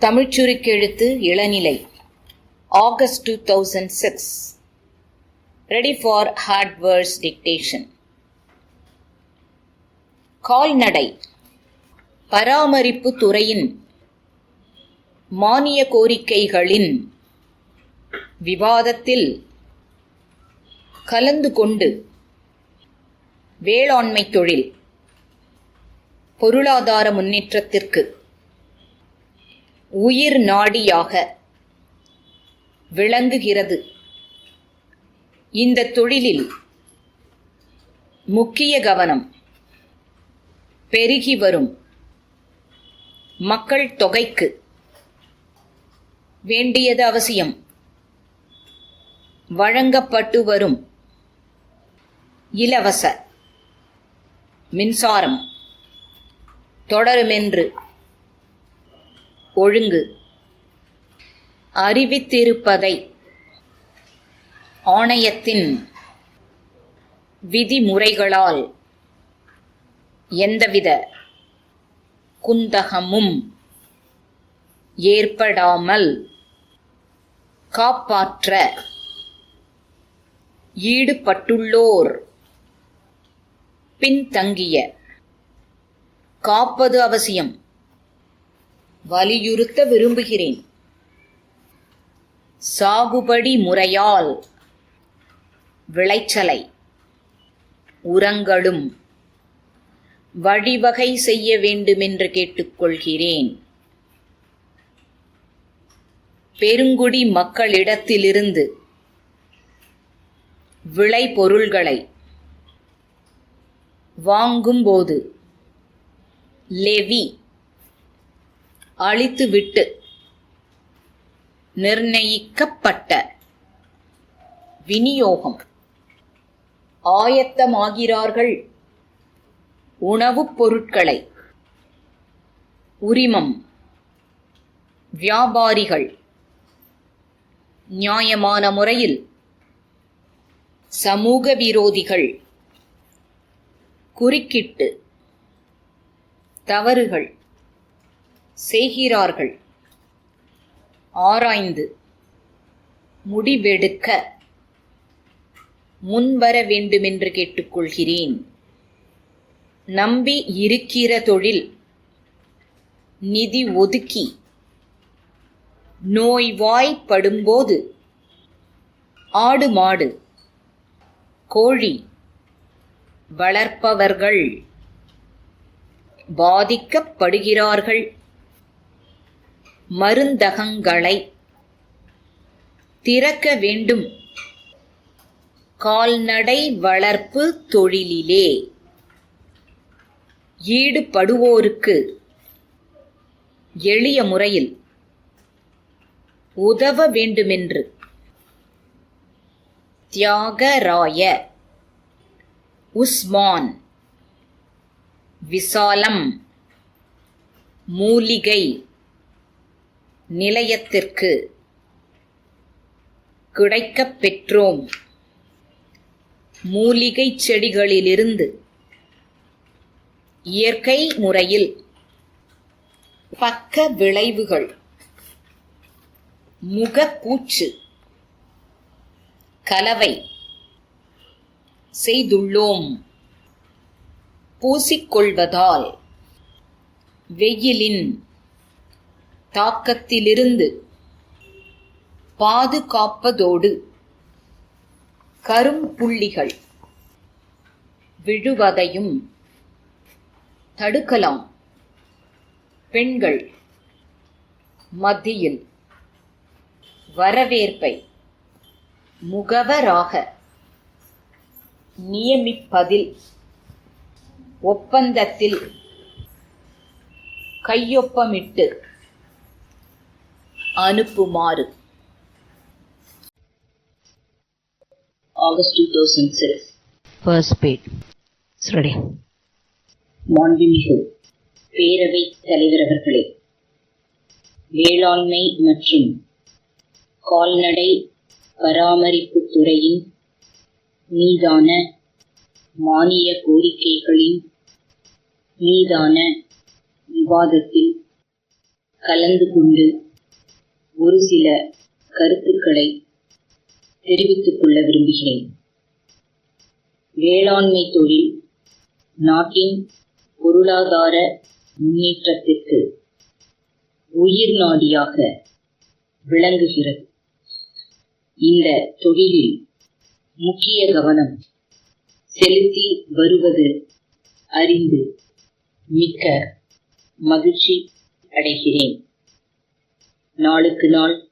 தமிழ்ச்சுருக்கெழுத்து இளநிலை. August two thousand six ready for hardwares dictation கால்நடை பராமரிப்பு துறையின் மானிய கோரிக்கைகளின் விவாதத்தில் கலந்து கொண்டு வேளாண்மை தொழில் பொருளாதார முன்னேற்றத்திற்கு உயிர் நாடியாக விளங்குகிறது. இந்த தொழிலில் முக்கிய கவனம் பெருகி வரும் மக்கள் தொகைக்கு வேண்டியது அவசியம். வழங்கப்பட்டு வரும் இலவச மின்சாரம் தொடருமென்று ஒழுங்கு. அறிவித்திருப்பதை. ஆணையத்தின் விதிமுறைகளால் எந்தவித குந்தகமும் ஏற்படாமல் காப்பாற்ற ஈடுபட்டுள்ளோர். பின்தங்கிய காப்பது அவசியம். வலியுறுத்த விரும்புகிறேன். சாகுபடி முறையால் விளைச்சலை உரங்களும் வழிவகை செய்ய வேண்டுமென்று கேட்டுக்கொள்கிறேன். பெருங்குடி மக்களிடத்திலிருந்து விளைபொருள்களை வாங்கும்போது லெவி அழித்துவிட்டு நிர்ணயிக்கப்பட்ட விநியோகம். ஆயத்தமாகிறார்கள் உணவுப் பொருட்களை. உரிமம். வியாபாரிகள். நியாயமான முறையில் சமூக விரோதிகள். குறுக்கிட்டு தவறுகள். செய்கிறார்கள். ஆராய்ந்து முடிவெடுக்க முன்வர வேண்டுமென்று கேட்டுக்கொள்கிறேன். நம்பி இருக்கிற தொழில் நிதி ஒதுக்கி நோய்வாய்ப்படும்போது ஆடு மாடு கோழி வளர்ப்பவர்கள் பாதிக்கப்படுகிறார்கள். மருந்தகங்களை திறக்க வேண்டும். கால்நடை வளர்ப்பு தொழிலிலே ஈடுபடுவோருக்கு எளிய முறையில் உதவ வேண்டுமென்று தியாகராய உஸ்மான் விசாலம் மூலிகை நிலையத்திற்கு கிடைக்கப் பெற்றோம். மூலிகை செடிகளிலிருந்து இயற்கை முறையில் பக்க விளைவுகள் முகப்பூச்சு கலவை செய்துள்ளோம். பூசிக்கொள்வதால் வெயிலின் தாக்கத்திலிருந்து பாதுகாப்பதோடு கரும்புள்ளிகள் விழுவதையும் தடுக்கலாம். பெண்கள் மத்தியில் வரவேற்பை முகவராக நியமிப்பதில் ஒப்பந்தத்தில் கையொப்பமிட்டு அனுப்புமாறு August 2006. First page. It's ready. மாண்புமிகு பேரவைத் தலைவர் அவர்களே வேளாண்மை மற்றும் கால்நடை பராமரிப்புத் துறையின் மீதான மானிய கோரிக்கைகளின் மீதான விவாதத்தில் கலந்து கொண்டு ஒரு சில கருத்துக்களை தெரிவித்துக் கொள்ள விரும்புகிறேன். வேளாண்மை தொழில் நாட்டின் பொருளாதார முன்னேற்றத்திற்கு உயிர் நாடியாக விளங்குகிறது. இந்த தொழிலில் முக்கிய கவனம் செலுத்தி வருவது அறிந்து மிக்க மகிழ்ச்சி அடைகிறேன். நாளுக்கு நாள்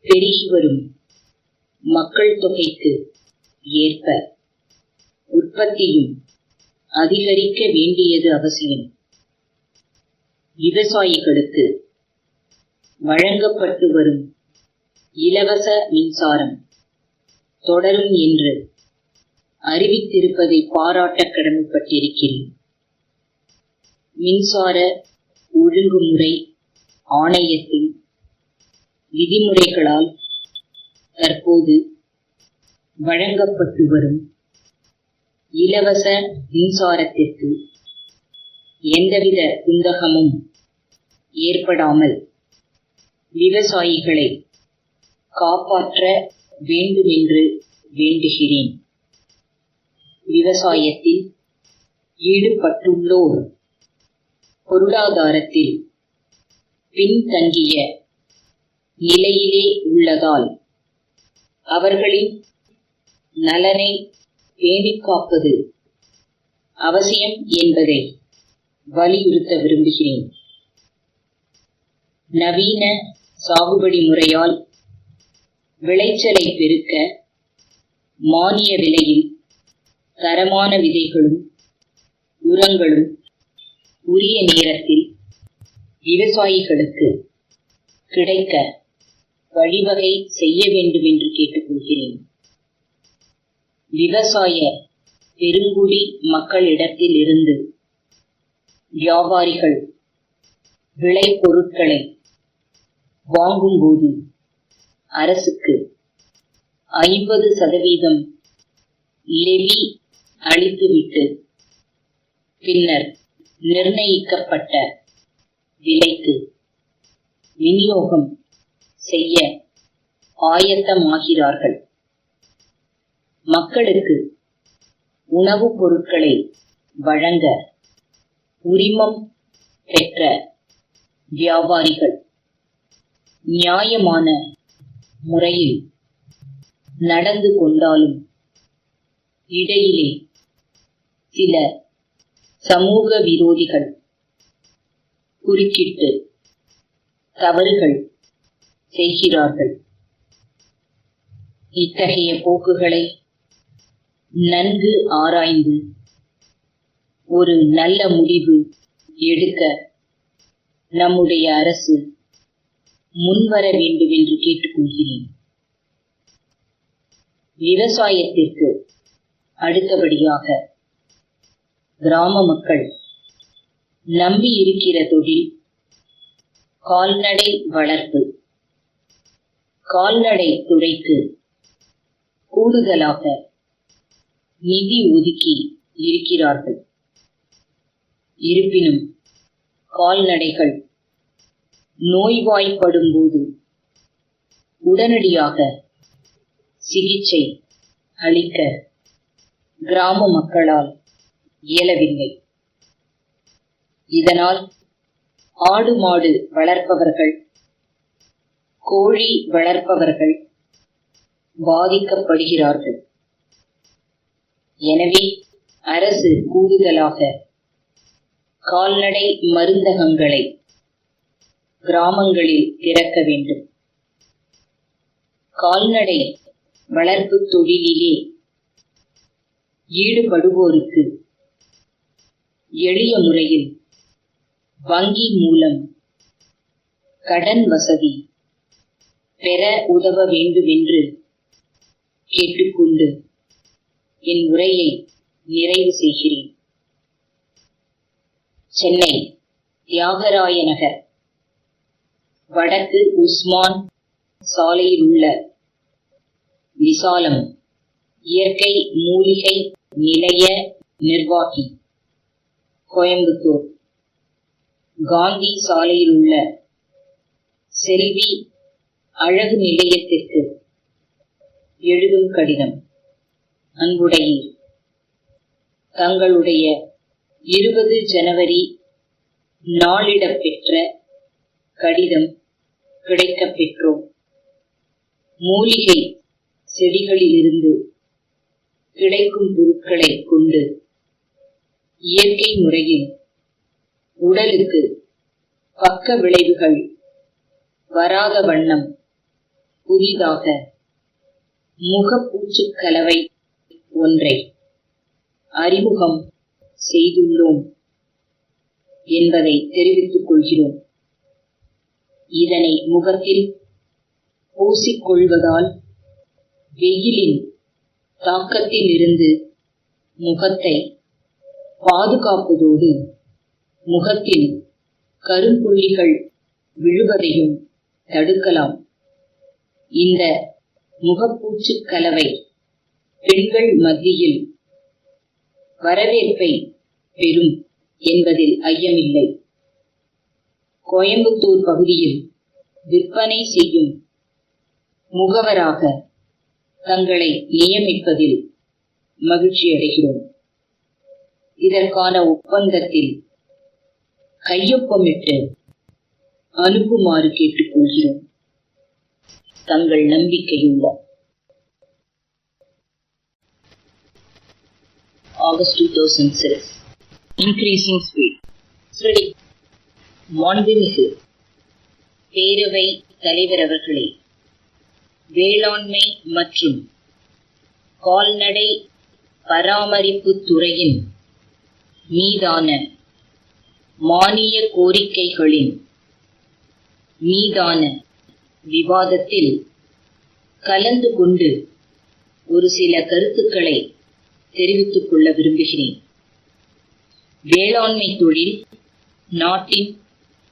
பெருகி வரும். மக்கள் தொகைக்கு ஏற்ப உற்பத்தியும் அதிகரிக்க வேண்டியது அவசியம். விவசாயிகளுக்கு வழங்கப்பட்டு வரும் இலவச மின்சாரம் தொடரும் என்று அறிவித்திருப்பதை பாராட்ட கடமைப்பட்டிருக்கிறேன். மின்சார ஒழுங்குமுறை ஆணையத்தின் விதிமுறைகளால் தற்போது வழங்கப்பட்டு வரும் இலவச மின்சாரத்திற்கு எந்தவித குந்தகமும் ஏற்படாமல் விவசாயிகளை காப்பாற்ற வேண்டுமென்று வேண்டுகிறேன். விவசாயத்தில் ஈடுபட்டுள்ளோர் பொருளாதாரத்தில் பின்தங்கிய நிலையிலே உள்ளதால் அவர்களின் நலனை பேணிக் காப்பது அவசியம் என்பதை வலியுறுத்த விரும்புகிறேன். நவீன சாகுபடி முறையால் விளைச்சலை பெருக்க மானிய விலையில் தரமான விதைகளும் உரங்களும் உரிய நேரத்தில் விவசாயிகளுக்கு கிடைக்க வழிவகை செய்ய வேண்டும் என்று கேட்டுக்கொள்கிறேன். விவசாய பெருங்குடி மக்களிடத்தில் இருந்து வியாபாரிகள் விளைபொருட்களை வாங்கும்போது அரசுக்கு ஐம்பது சதவீதம் லெவி அளித்துவிட்டு பின்னர் நிர்ணயிக்கப்பட்ட விலைக்கு விநியோகம் செய்ய ஆயத்தமாகிறார்கள். மக்களுக்கு உணவுப் பொருட்களை வழங்க உரிமம் பெற்ற வியாபாரிகள் நியாயமான முறையில் நடந்து கொண்டாலும் இடையிலே சில சமூக விரோதிகள் குறுக்கிட்டு தவறுகள் செய்கிறார்கள். இத்தகைய போக்குகளை நன்கு ஆராய்ந்து ஒரு நல்ல முடிவு எடுக்க நம்முடைய அரசு முன்வர வேண்டும் என்று கேட்டுக்கொள்கிறேன். விவசாயத்திற்கு அடுத்தபடியாக கிராம மக்கள் நம்பி இருக்கிற தொழில் கால்நடை வளர்ப்பு. கால்நடை துறைக்கு கூடுதலாக நிதி ஒதுக்கி இருக்கிறார்கள். இருப்பினும் கால்நடைகள் நோய்வாய்ப்படும் போது உடனடியாக சிகிச்சை அளிக்க கிராம மக்களால் இயலவில்லை. இதனால் ஆடு மாடு வளர்ப்பவர்கள் கோழி வளர்ப்பவர்கள் பாதிக்கப்படுகிறார்கள். எனவே அரசு கூடுதலாக கால்நடை மருந்தகங்களை கிராமங்களில் திறக்க வேண்டும். கால்நடை வளர்ப்பு தொழிலிலே ஈடுபடுவோருக்கு எளிய முறையில் வங்கி மூலம் கடன் வசதி பெற உதவ வேண்டுமென்று கேட்டுக்கொண்டு என் உரையை நிறைவு செய்கிறேன். சென்னை தியாகராய நகர். வடக்கு உஸ்மான் சாலையில் உள்ள விசாலம் இயற்கை மூலிகை நிலைய நிர்வாகி கோயம்புத்தூர். காந்தி சாலையில் உள்ள செல்வி அழகு நிலையத்திற்கு எழுதும் கடிதம். அன்புடையீர் தங்களுடைய இருபது ஜனவரி நாளிடம் பெற்ற கடிதம் கிடைக்கப் பெற்றோம். மூலிகை செடிகளிலிருந்து கிடைக்கும் பொருட்களை கொண்டு இயற்கை முறையில் உடலுக்கு பக்க விளைவுகள் வராத வண்ணம் புதிதாக முகப்பூச்சு கலவை ஒன்றை அறிமுகம் செய்துள்ளோம் என்பதை தெரிவித்துக் கொள்கிறோம். இதனை முகத்தில் பூசிக்கொள்வதால் வெயிலின் தாக்கத்திலிருந்து முகத்தை பாதுகாப்பதோடு முகத்தில் கரும்புள்ளிகள் விழுவதையும் தடுக்கலாம். இந்த முகப்பூச்சுக் கலவை பெண்கள் மத்தியில் வரவேற்பை பெறும் என்பதில் ஐயமில்லை. கோயம்புத்தூர் பகுதியில் விற்பனை செய்யும் முகவராக தங்களை நியமிப்பதில் மகிழ்ச்சியடைகிறோம். இதற்கான ஒப்பந்தத்தில் கையொப்பமிட்டு அனுப்புமாறு கேட்டுக்கொள்கிறோம். தங்கள் நம்பிக்கையுள்ள. தௌசண்ட் சிக்ஸ் இன்க்ரீசிங் ஸ்பீட் சரி மாண்புமிகு பேரவை தலைவர் அவர்களே வேளாண்மை மற்றும் கால்நடை பராமரிப்பு துறையின் மீதான மானிய கோரிக்கைகளின் மீதான விவாதத்தில் கலந்து கொண்டு ஒரு சில கருத்துக்களை தெரிவித்துக் கொள்ள விரும்புகிறேன். வேளாண்மை தொழில் நாட்டின்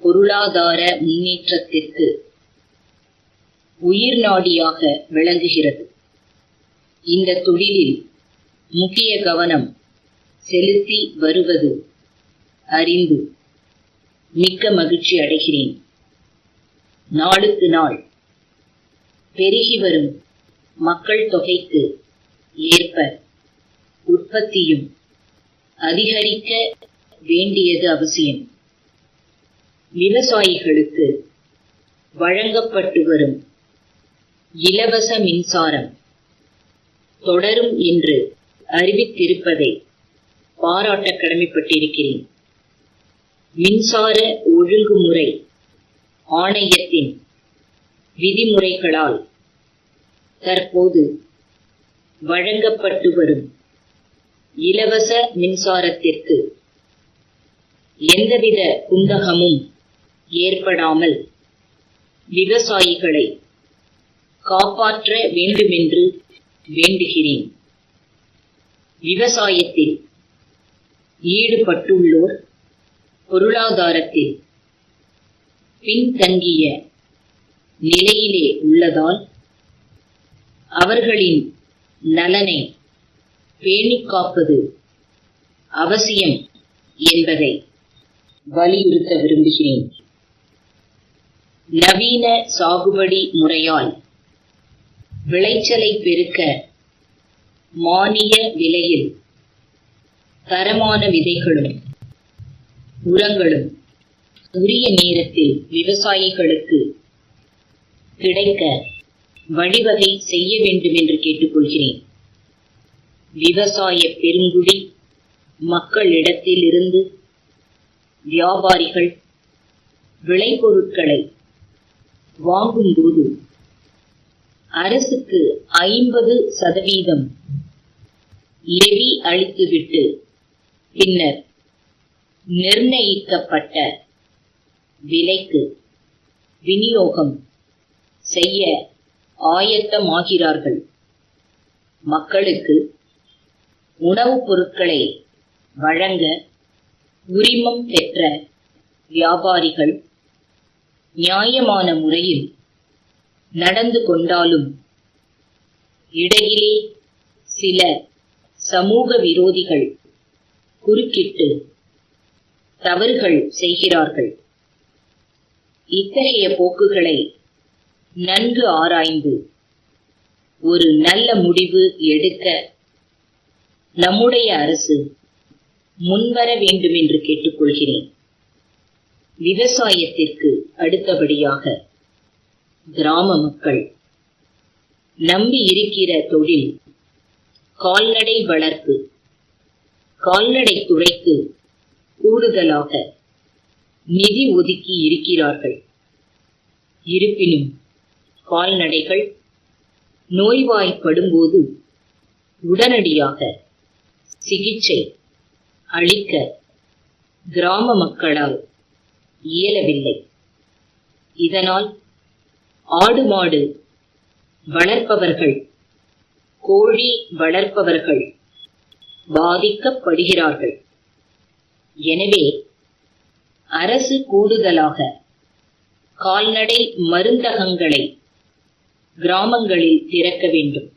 பொருளாதார முன்னேற்றத்திற்கு உயிர் நாடியாக விளங்குகிறது. இந்த தொழிலில் முக்கிய கவனம் செலுத்தி வருவது அறிந்து மிக்க மகிழ்ச்சி அடைகிறேன். நாளுக்கு நாள் பெருகி வரும் மக்கள் தொகைக்கு ஏற்ப உற்பத்தியும் அதிகரிக்க வேண்டியது அவசியம். விவசாயிகளுக்கு வழங்கப்பட்டு வரும் இலவச மின்சாரம் தொடரும் என்று அறிவித்திருப்பதை பாராட்ட கடமைப்பட்டிருக்கிறேன். மின்சார ஒழுங்குமுறை ஆணையத்தின் விதிமுறைகளால் தற்போது வழங்கப்பட்டு வரும் இலவச மின்சாரத்திற்கு எந்தவித குந்தகமும் ஏற்படாமல் விவசாயிகளை காப்பாற்ற வேண்டுமென்று வேண்டுகிறேன். விவசாயத்தில் ஈடுபட்டுள்ளோர் பொருளாதாரத்தில் பின்தங்கிய நிலையிலே உள்ளதால் அவர்களின் நலனை பேணிக்காப்பது அவசியம் என்பதை வலியுறுத்த விரும்புகிறேன். நவீன சாகுபடி முறையால் விளைச்சலை பெருக்க மானிய விலையில் தரமான விதைகளும் உரங்களும் உரிய நேரத்தில் விவசாயிகளுக்கு கிடைக்க வழிவகை செய்ய வேண்டும் என்று கேட்டுக்கொள்கிறேன். விவசாய பெருங்குடி மக்களிடத்திலிருந்து வியாபாரிகள் விளைபொருட்களை வாங்கும்போது அரசுக்கு ஐம்பது சதவீதம் லெவி அளித்துவிட்டு பின்னர் நிர்ணயிக்கப்பட்ட விலைக்கு விநியோகம் செய்ய ஆயத்தமாகிறார்கள். மக்களுக்கு உணவுப் பொருட்களை வழங்க உரிமம் பெற்ற வியாபாரிகள் நியாயமான முறையில் நடந்து கொண்டாலும் இடையிலே சில சமூக விரோதிகள் குறுக்கிட்டு தவறுகள் செய்கிறார்கள். இத்தகைய போக்குகளை நன்கு ஆராய்ந்து ஒரு நல்ல முடிவு எடுக்க நம்முடைய அரசு முன்வர வேண்டுமென்று கேட்டுக்கொள்கிறேன். விவசாயத்திற்கு அடுத்தபடியாக கிராம மக்கள் நம்பி இருக்கிற தொழில் கால்நடை வளர்ப்பு கால்நடை துறைக்கு கூடுதலாக நிதி ஒதுக்கி இருக்கிறார்கள். இருப்பினும் கால்நடைகள் நோய்வாய்ப்படும்போது உடனடியாக சிகிச்சை அளிக்க கிராம மக்களால் இயலவில்லை. இதனால் ஆடு மாடு வளர்ப்பவர்கள் கோழி வளர்ப்பவர்கள் பாதிக்கப்படுகிறார்கள். எனவே அரசு கூடுதலாக கால்நடை மருந்தகங்களை கிராமங்களில் திறக்க வேண்டும்.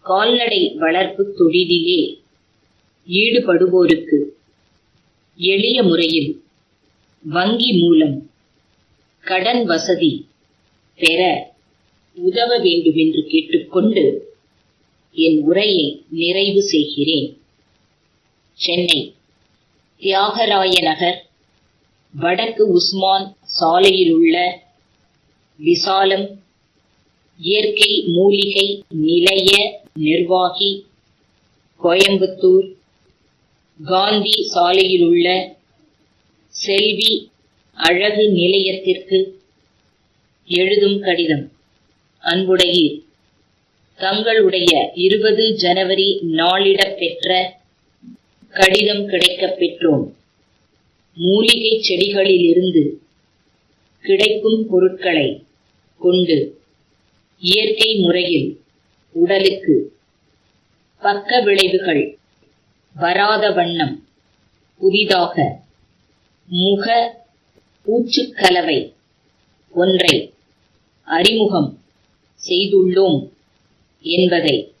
கால்நடை வளர்ப்பு தொழிலிலே ஈடுபடுவோருக்கு எளிய முறையில் வங்கி மூலம் கடன் வசதி பெற உதவ வேண்டுமென்று கேட்டுக்கொண்டு என் உரையை நிறைவு செய்கிறேன். சென்னை தியாகராய நகர் வடக்கு உஸ்மான் சாலையிலுள்ள விசாலம் இயற்கை மூலிகை நிலைய நிர்வாகி கோயம்புத்தூர் காந்தி சாலையிலுள்ள செல்வி அழகு நிலையத்திற்கு எழுதும் கடிதம். அன்புடையீர் தங்களுடைய இருபது ஜனவரி நாளிடப்பெற்ற கடிதம் கிடைக்கப் பெற்றோம் மூலிகை செடிகளிலிருந்து கிடைக்கும் பொருட்களை கொண்டு இயற்கை முறையில் உடலுக்கு பக்க விளைவுகள் வராத வண்ணம் புதிதாக முக பூச்சுக்கலவை ஒன்றை அறிமுகம் செய்துள்ளோம் என்பதை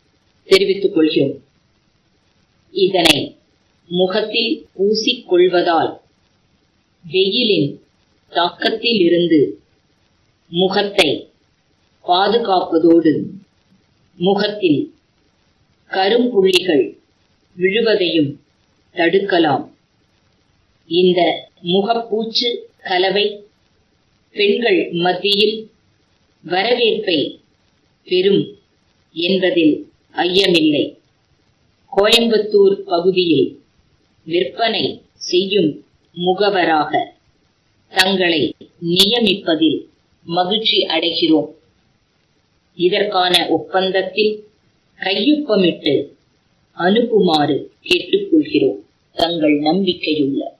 தெரிவித்துக் கொள்கிறோம். இதனை முகத்தில் பூசிக்கொள்வதால் வெயிலின் தாக்கத்திலிருந்து முகத்தை பாதுகாப்பதோடு முகத்தில் கரும்புள்ளிகள் விழுவதையும் தடுக்கலாம். இந்த முகப்பூச்சு கலவை பெண்கள் மத்தியில் வரவேற்பை பெறும் என்பதில் ஐயமில்லை. கோயம்புத்தூர் பகுதியில் விற்பனை செய்யும் முகவராக தங்களை நியமிப்பதில் மகிழ்ச்சி அடைகிறோம். இதற்கான ஒப்பந்தத்தில் கையொப்பமிட்டு அனுப்புமாறு கேட்டுக்கொள்கிறோம். தங்கள் நம்பிக்கையுள்ள